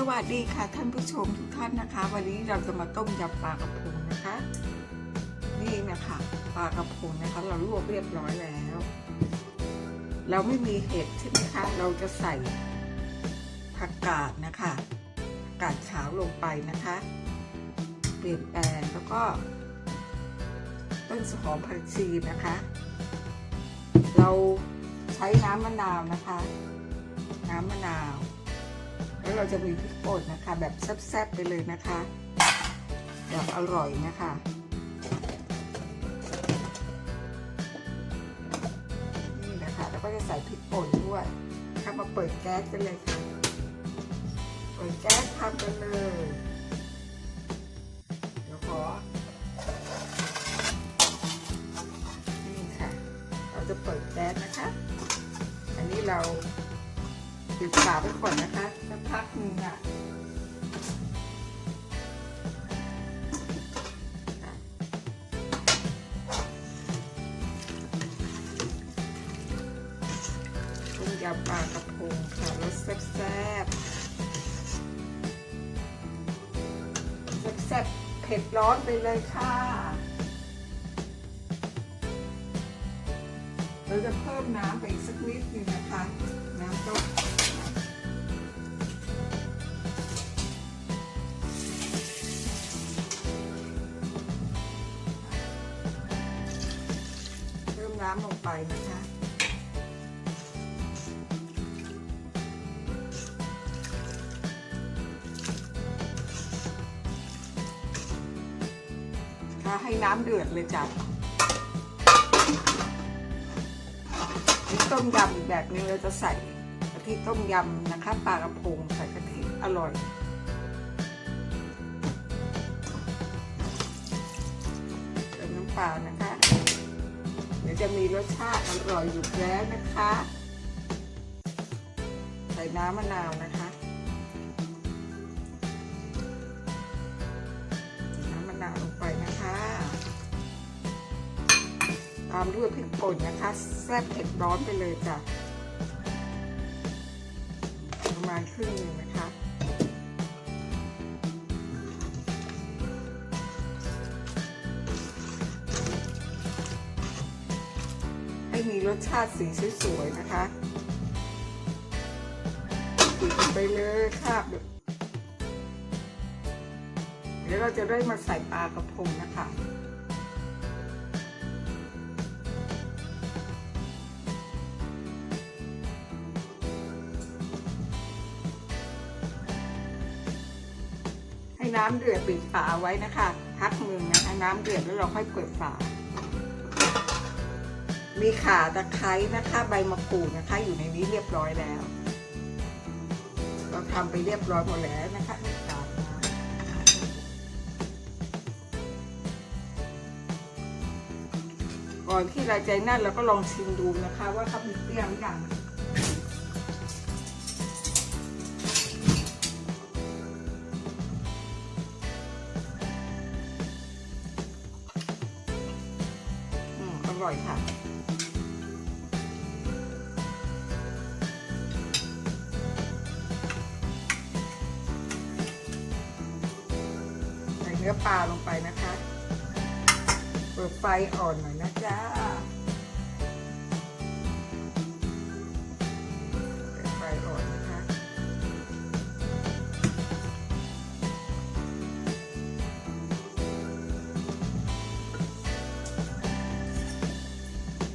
สวัสดีค่ะท่านผู้ชมทุกท่านนะคะ วันนี้เราจะมาต้มยำปลากระพงนะคะ นี่นะคะปลากระพงนะคะ เราลวกเรียบร้อยแล้ว เราไม่มีเห็ดใช่ไหมคะเราจะใส่ผักกาดนะคะผักกาดขาวลงไปนะคะ เปลี่ยนแปลงแล้วก็ ต้นหอมผักชีนะคะ เราใช้น้ำมะนาวนะคะ น้ำมะนาว แล้วเราจะมีพริกป่นนะคะ แบบแซ่บๆไปเลยนะคะแบบอร่อยนะคะนี่นะคะแล้วก็จะใส่พริกป่นด้วยค่ะมาเปิดแก๊สกันเลยค่ะเปิดแก๊สทำกันเลยเดี๋ยวขอนี่ค่ะ เราจะเปิดแก๊สนะคะ อันนี้เรา ปิดฝาไปก่อนนะคะสักพักหนึ่งอะต้มยำปลากระพงค่ะรสแซ่บแซ่บแซ่บๆเผ็ดร้อนไปเลยค่ะเราจะเพิ่มน้ำไปอีกสักนิดนึงนะคะ น้ำลงไปนะคะถ้าให้น้ำเดือดเลยจ้ะต้มยำอีกแบบนึงเราจะใส่กะทิต้มยำนะคะปลากระพงใส่กะทิอร่อยเติมน้ำปลานะคะ จะมีรสชาติอร่อยอยู่แล้วนะคะ ใส่น้ำมะนาวนะคะ น้ำมะนาวลงไปนะคะ ตามด้วยพริกป่นนะคะ แซ่บเผ็ดร้อนไปเลยจ้ะประมาณครึ่งนึงนะคะ มีรสชาติสีสวยๆนะคะปิดไปเลยค่ะเดี๋ยวเราจะได้มาใส่ปลากระพงนะคะให้น้ำเดือดปิดฝาไว้นะคะพักหนึ่งนะคะน้ำเดือดแล้วเราค่อยเปิดฝา มีข่าตะไคร้นะคะใบมะกรูดนะคะ อยู่ในนี้เรียบร้อยแล้ว เราทำไปเรียบร้อยหมดแล้วนะคะก่อนที่เราจะนั่นเราก็ลองชิมดูนะคะ ว่าเขามีเปรี้ยวหรือยัง นื้อปลาลงไปนะคะ เปิดไฟอ่อนหน่อยนะจ๊ะเปิดไฟอ่อนนะคะ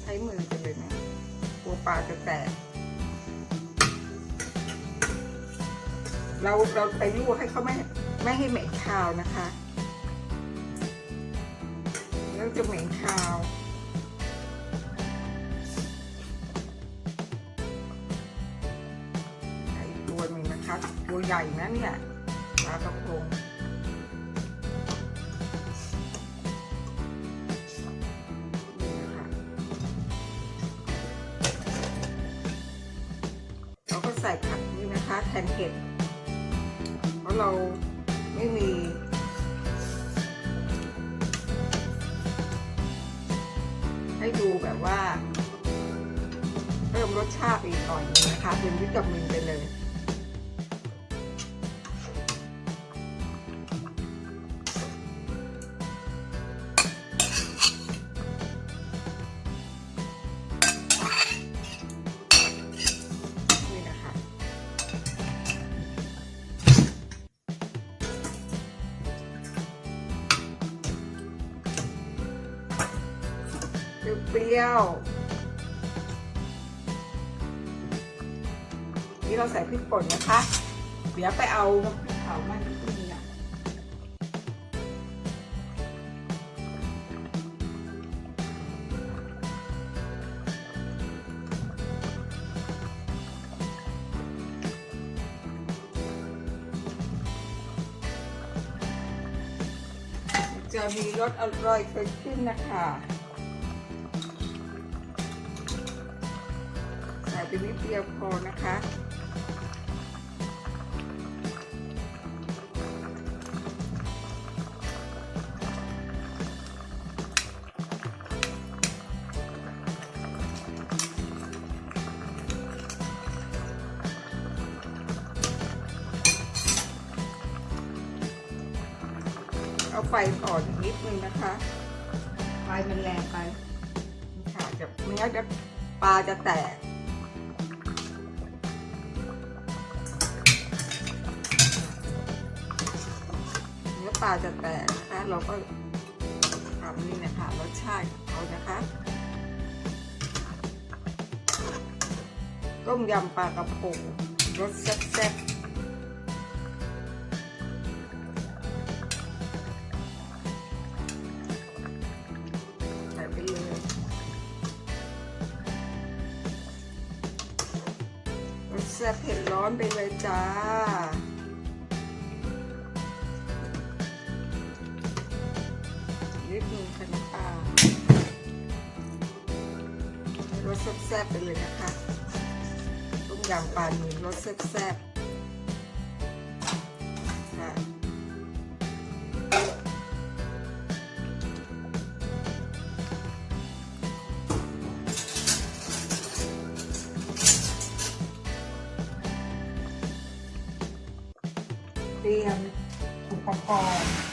ใช้มือไปเลยนะกลัวปลาจะแตกเราเราไปลวกให้เขาไม่ไม่ให้เหม็นคาวนะคะ จะเหม็นคาว ไอตัวหนึ่งนะคะ ตัวใหญ่นะเนี่ยปลากระพงนี่นะคะเราก็ใส่ผักนี่นะคะ แทนเห็ดเพราะเราไม่มี ให้ดูแบบว่า เพิ่มรสชาติอีกหน่อยนึงนะคะเป็นวิตามินไปเลยียว นี่เราใส่พริกป่นนะคะ เดี๋ยวไปเอาพริกเผามาที่นี่นะจะมีรสอร่อยเกิดขึ้นนะคะ ใส่ไปนิดเดียวพอนะคะเอาไฟอ่อนนิดนึงนะคะ ไฟมันแรงไปค่ะจะไม่งั้นจะปลาจะแตก ปลาจะแตกนะคะเราก็ทำนี่นะคะรสชาติของเขานะคะต้มยำปลากระพงรสแซ่บๆใส่ไปเลยรสแซ่บเผ็ดร้อนไปเลยจ้า แซ่บๆไปเลยนะคะต้มยำปลาหนึ่งรสแซ่บๆค่ะเตรียมอุปกรณ์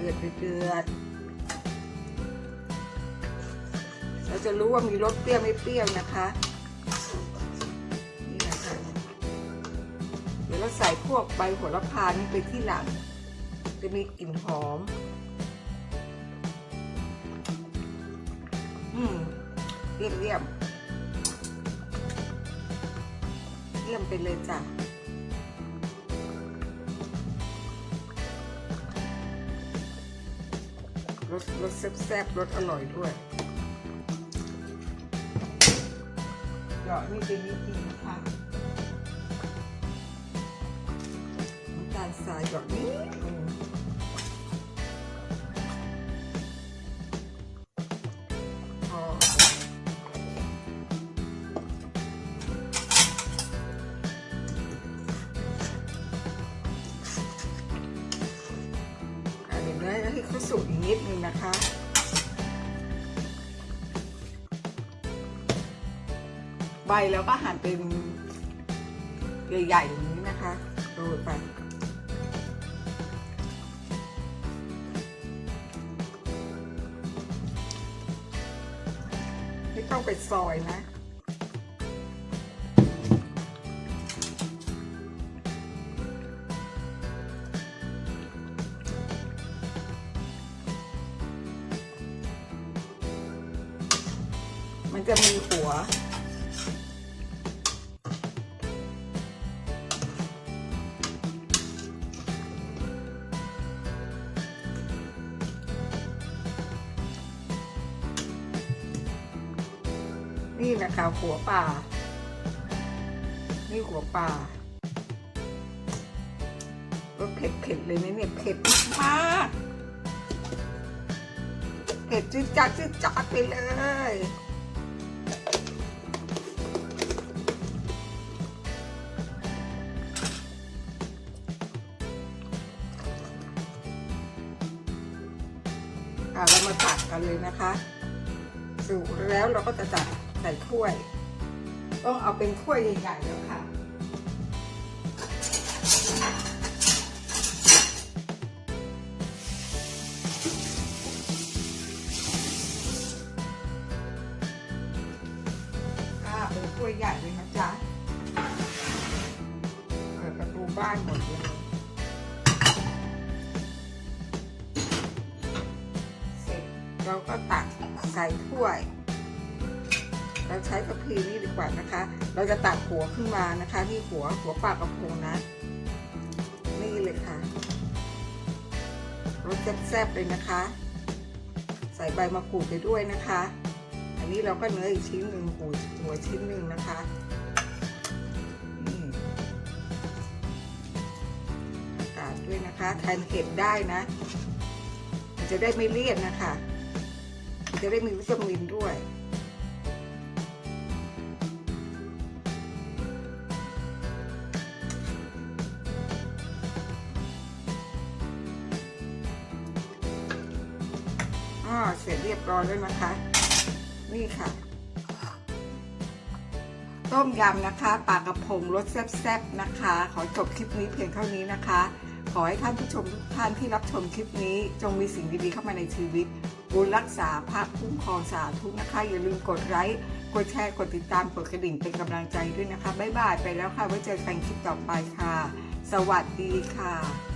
ดือดเดือดเราจะรู้ว่ามีรสเปรี้ยวไม่เปรี้ยวนะคะนี่นะคะเดี๋ยวเราใส่พวกใบโหระพานี่ไปที่หลัง จะมีกลิ่นหอม อืมเรียมเรียมเรียมไปเลยจ้ะ รสรสแซ่บๆรสอร่อยด้วยเดี๋ยวนี่เป็นวิธีนะคะน้ำตาลทรายแบบนี้ นะคะ ใบแล้วก็หั่นเป็นใหญ่ๆอย่างนี้นะคะโรยไปไม่ต้องไปซอยนะ วนี่นะคะหัวป่า นี่หัวป่ารสเผ็ดๆเลยนะเนี่ยเผ็ดมากเผ็ดจืดจัดจืดจัดไปเลย่ะเรามาตักกันเลยนะคะสุกแล้วเราก็จะตักใส่ถ้วย ต้องเอาเป็นถ้วยใหญ่ๆแล้วค่ะเป็ถ้วยใหญ่เลยนะจ๊ะเปิดประตูบ้านหมดเลย เราก็ตักใส่ถ้วย เราใช้กระพีนี่ดีกว่านะคะ เราจะตักหัวขึ้นมานะคะ นี่หัวหัวปากกระพงนะ นี่เลยค่ะรสแซ่บๆเลยนะคะ ใส่ใบมะกรูดไปด้วยนะคะ อันนี้เราก็เนื้ออีกชิ้นหนึ่งหัวหัวชิ้นหนึ่งนะคะนี่กาศด้วยนะคะแทนเห็ดได้นะ จะได้ไม่เลี่ยนนะคะ จะได้มีวิตามินด้วยอ๋อเสร็จเรียบร้อยแล้วนะคะ นี่ค่ะ ต้มยำนะคะปลากระพงรสแซ่บๆนะคะ ขอจบคลิปนี้เพียงเท่านี้นะคะ ขอให้ท่านผู้ชมทุกท่านที่รับชมคลิปนี้ จงมีสิ่งดีๆเข้ามาในชีวิต บุญรักษาพระคุ้มครองสาธุนะคะ อย่าลืมกดไลค์กดแชร์กดติดตามกดกระดิ่งเป็นกำลังใจด้วยนะคะบ๊ายบายไปแล้วค่ะไว้เจอกันคลิปต่อไปค่ะ สวัสดีค่ะ